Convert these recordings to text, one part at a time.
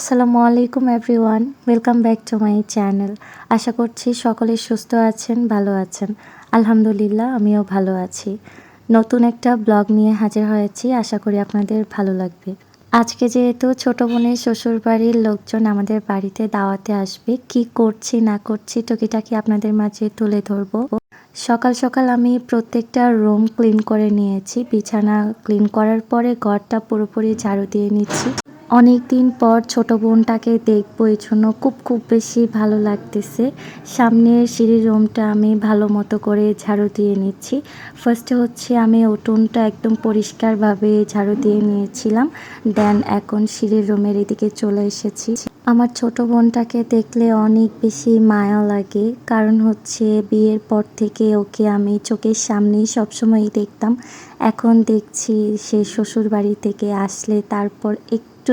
আসসালামু আলাইকুম everyone, welcome back to my channel. আশা করছি সকলে সুস্থ আছেন, ভালো আছেন। আলহামদুলিল্লাহ, আমিও ভালো আছি। নতুন একটা ব্লগ নিয়ে হাজির হয়েছি, আশা করি আপনাদের ভালো লাগবে। আজকে যেহেতু ছোট বোনের শ্বশুর বাড়ির লোকজন আমাদের বাড়িতে দাওয়াতে আসবে, কি করছি, না করছি টুকিটাকি আপনাদের মাঝে তুলে ধরবো। সকাল সকাল আমি প্রত্যেকটা রুম ক্লিন করে নিয়েছি, বিছানা ক্লিন করার পরে ঘরটা পুরোপুরি ঝাড়ু দিয়ে নিচ্ছি। অনেক দিন পর ছোট বোনটাকে দেখব, এই জন্য খুব খুব বেশি ভালো লাগতেছে। সামনের সিঁড়ির রুমটা আমি ভালো মতো করে ঝাড়ু দিয়ে নিচ্ছি। ফার্স্টে হচ্ছে আমি উঠোনটা একদম পরিষ্কারভাবে ঝাড়ু দিয়ে নিয়েছিলাম। দেন এখন সিঁড়ির রুমের এদিকে চলে এসেছি। আমার ছোট বোনটাকে দেখলে অনেক বেশি মায়া লাগে, কারণ হচ্ছে বিয়ের পর থেকে ওকে আমি চোখের সামনেই সবসময়ই দেখতাম। এখন দেখছি সে শ্বশুর বাড়ি থেকে আসলে তারপর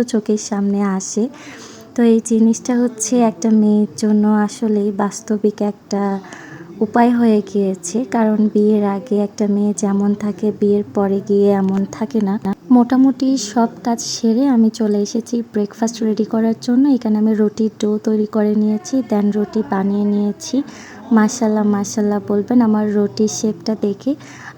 চোখের সামনে আসে। তো এই জিনিসটা হচ্ছে একটা মেয়ের জন্য আসলে বাস্তবিক একটা উপায় হয়ে গিয়েছে। কারণ বিয়ের আগে একটা মেয়ে যেমন থাকে, বিয়ের পরে গিয়ে এমন থাকে না। মোটামুটি সব কাজ সেরে আমি চলে এসেছি ব্রেকফাস্ট রেডি করার জন্য। এখানে আমি রুটির ডো তৈরি করে নিয়েছি দেন রুটি বানিয়ে নিয়েছি। মাসাল্লাহ মাসাল্লাহ বলবেন আমার রুটির শেপটা দেখে।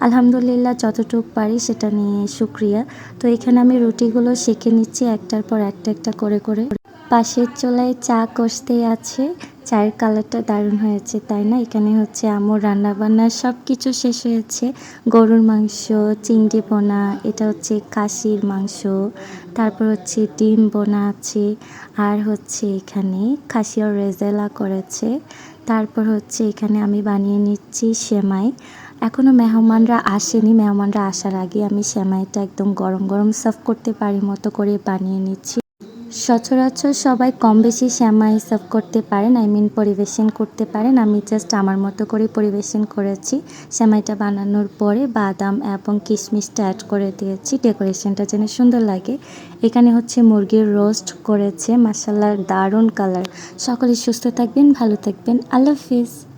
আলহামদুলিল্লাহ যতটুকু পারি সেটা নিয়ে শুক্রিয়া। তো এখানে আমি রুটিগুলো শেখে নিচ্ছি একটার পর একটা একটা করে করে। পাশের চোলায় চা কষতে আছে। চায়ের কালারটা দারুণ হয়েছে, তাই না? এখানে হচ্ছে আমর রান্নাবান্না সব কিছু শেষ হয়েছে। গরুর মাংস, চিংড়ি বোনা, এটা হচ্ছে খাসির মাংস, তারপর হচ্ছে ডিম বোনা আছে, আর হচ্ছে এখানে খাসিয়ার রেজেলা করেছে। তারপর হচ্ছে এখানে আমি বানিয়ে নিচ্ছি সেমাই। এখনও মেহমানরা আসেনি, মেহমানরা আসার আগে আমি সেমাইটা একদম গরম গরম সার্ভ করতে পারি মতো করে বানিয়ে নিচ্ছি। সচরাচর সবাই কম বেশি শ্যামাই সার্ভ করতে পারেন, আই মিন পরিবেশন করতে পারেন। আমি জাস্ট আমার মতো করে পরিবেশন করেছি। শ্যামাইটা বানানোর পরে বাদাম এবং কিশমিশটা অ্যাড করে দিয়েছি। ডেকোরেশনটা যেন সুন্দর লাগে। এখানে হচ্ছে মুরগির রোস্ট করেছে। মাসাল্লার দারুণ কালার সকলে সুস্থ থাকবেন, ভালো থাকবেন। আল্লাহ হাফিজ।